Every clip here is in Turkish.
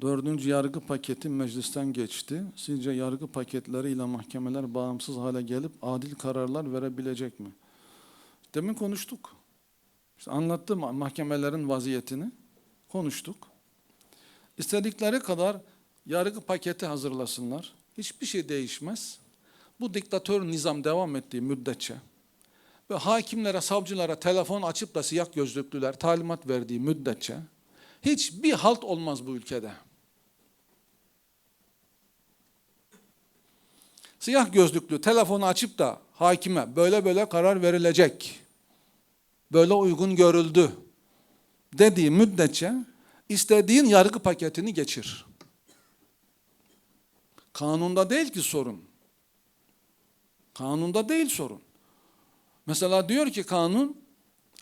Dördüncü yargı paketi meclisten geçti. Sizce yargı paketleriyle mahkemeler bağımsız hale gelip adil kararlar verebilecek mi? Demin konuştuk. İşte anlattım mahkemelerin vaziyetini. Konuştuk. İstedikleri kadar yargı paketi hazırlasınlar. Hiçbir şey değişmez. Bu diktatör nizam devam ettiği müddetçe ve hakimlere, savcılara telefon açıp da siyah gözlüklüler talimat verdiği müddetçe hiçbir halt olmaz bu ülkede. Siyah gözlüklü telefonu açıp da hakime böyle böyle karar verilecek. Böyle uygun görüldü dediği müddetçe istediğin yargı paketini geçir. Kanunda değil ki sorun. Kanunda değil sorun. Mesela diyor ki kanun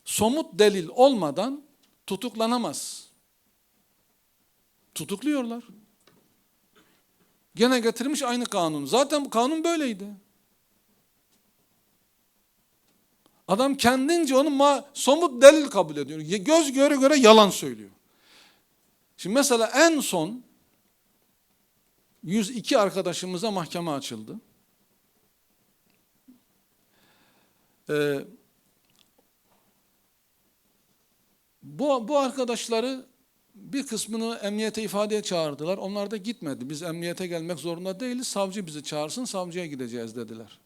somut delil olmadan tutuklanamaz. Tutukluyorlar. Gene getirmiş aynı kanun. Zaten bu kanun böyleydi. Adam kendince onu somut delil kabul ediyor. Göz göre göre yalan söylüyor. Şimdi mesela en son 102 arkadaşımıza mahkeme açıldı. Ee, bu, bu arkadaşları bir kısmını emniyete ifadeye çağırdılar. Onlar da gitmedi. Biz emniyete gelmek zorunda değiliz. Savcı bizi çağırsın, savcıya gideceğiz dediler.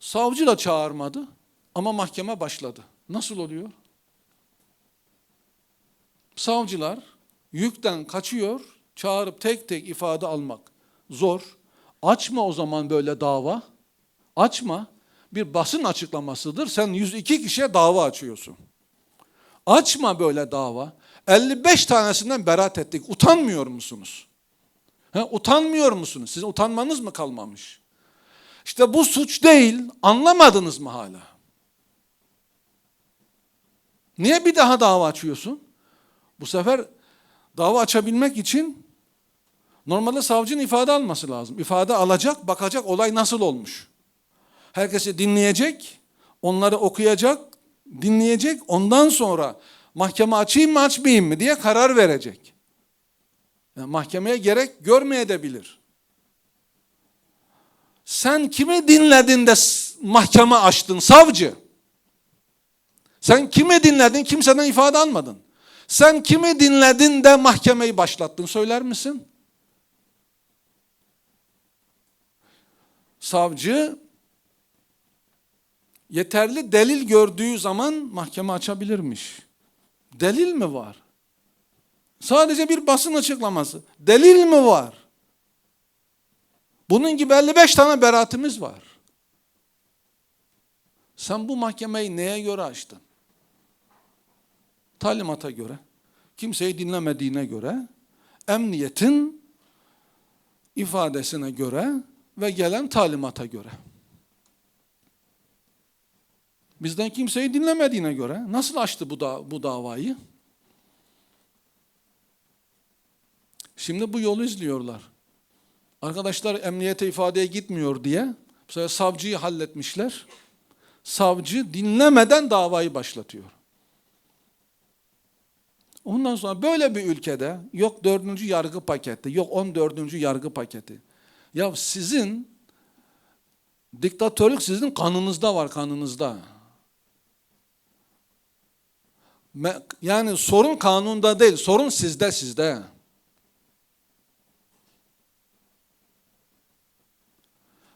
Savcı da çağırmadı ama mahkeme başladı. Nasıl oluyor? Savcılar yükten kaçıyor, çağırıp tek tek ifade almak zor. Açma o zaman böyle dava. Açma. Bir basın açıklamasıdır. Sen 102 kişiye dava açıyorsun. Açma böyle dava. 55 tanesinden beraat ettik. Utanmıyor musunuz? He, utanmıyor musunuz? Sizin utanmanız mı kalmamış? İşte bu suç değil. Anlamadınız mı hala? Niye bir daha dava açıyorsun? Bu sefer dava açabilmek için normalde savcının ifade alması lazım. İfade alacak, bakacak olay nasıl olmuş. Herkesi dinleyecek, onları okuyacak, dinleyecek. Ondan sonra mahkeme açayım mı açmayayım mı diye karar verecek. Yani mahkemeye gerek görmeyebilir. Sen kimi dinledin de mahkeme açtın savcı? Sen kimi dinledin kimseden ifade almadın. Sen kimi dinledin de mahkemeyi başlattın söyler misin? Savcı yeterli delil gördüğü zaman mahkeme açabilirmiş. Delil mi var? Sadece bir basın açıklaması. Delil mi var? Bunun gibi 55 tane beraatimiz var. Sen bu mahkemeyi neye göre açtın? Talimata göre, kimseyi dinlemediğine göre, emniyetin ifadesine göre ve gelen talimata göre. Bizden kimseyi dinlemediğine göre nasıl açtı bu, da, bu davayı? Şimdi bu yolu izliyorlar. Arkadaşlar emniyete ifadeye gitmiyor diye bu savcıyı halletmişler. Savcı dinlemeden davayı başlatıyor. Ondan sonra böyle bir ülkede yok dördüncü yargı paketi, yok on dördüncü yargı paketi. Ya sizin diktatörlük sizin kanınızda var kanınızda. Yani sorun kanunda değil, sorun sizde sizde.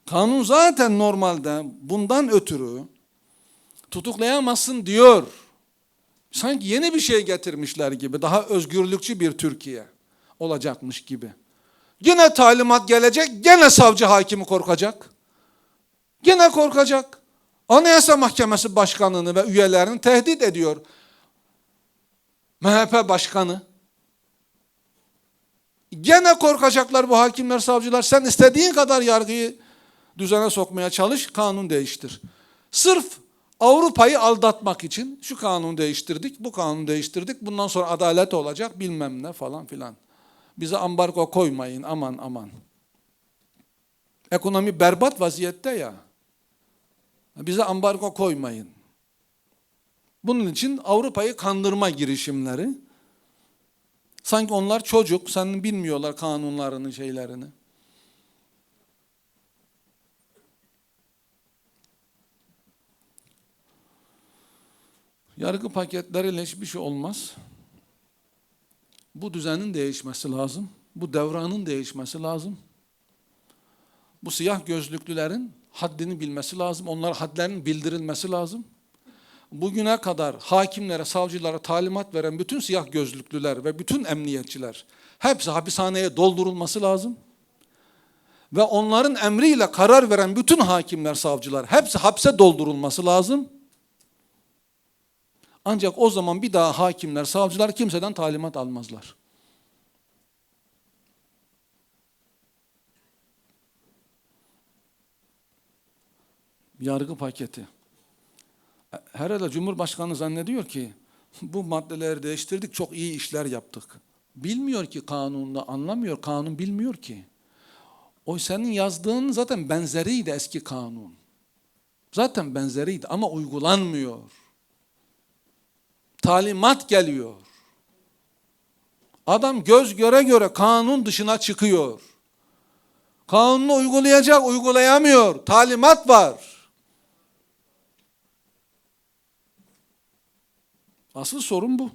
Kanun zaten normalde bundan ötürü tutuklayamazsın diyor. Sanki yeni bir şey getirmişler gibi, daha özgürlükçü bir Türkiye olacakmış gibi. Yine talimat gelecek, gene savcı hakimi korkacak. Gene korkacak. Anayasa Mahkemesi Başkanı'nı ve üyelerini tehdit ediyor. MHP Başkanı. Gene korkacaklar bu hakimler, savcılar. Sen istediğin kadar yargıyı düzene sokmaya çalış, kanun değiştir. Sırf Avrupa'yı aldatmak için şu kanunu değiştirdik, bu kanunu değiştirdik. Bundan sonra adalet olacak bilmem ne falan filan. Bize ambargo koymayın aman aman. Ekonomi berbat vaziyette ya. Bize ambargo koymayın. Bunun için Avrupa'yı kandırma girişimleri Sanki onlar çocuk, senin bilmiyorlar kanunlarını, şeylerini. Yargı paketleriyle hiçbir şey olmaz. Bu düzenin değişmesi lazım. Bu devranın değişmesi lazım. Bu siyah gözlüklülerin haddini bilmesi lazım. Onlara hadlerinin bildirilmesi lazım. Bugüne kadar hakimlere, savcılara talimat veren bütün siyah gözlüklüler ve bütün emniyetçiler hepsi hapishaneye doldurulması lazım. Ve onların emriyle karar veren bütün hakimler, savcılar hepsi hapse doldurulması lazım. Ancak o zaman bir daha hakimler, savcılar kimseden talimat almazlar. Yargı paketi. Herhalde Cumhurbaşkanı zannediyor ki bu maddeleri değiştirdik çok iyi işler yaptık. Bilmiyor ki kanunla anlamıyor, kanun bilmiyor ki. O senin yazdığın zaten benzeriydi eski kanun. Zaten benzeriydi ama uygulanmıyor. Talimat geliyor. Adam göz göre göre kanun dışına çıkıyor. Kanunu uygulayacak, uygulayamıyor. Talimat var. Asıl sorun bu.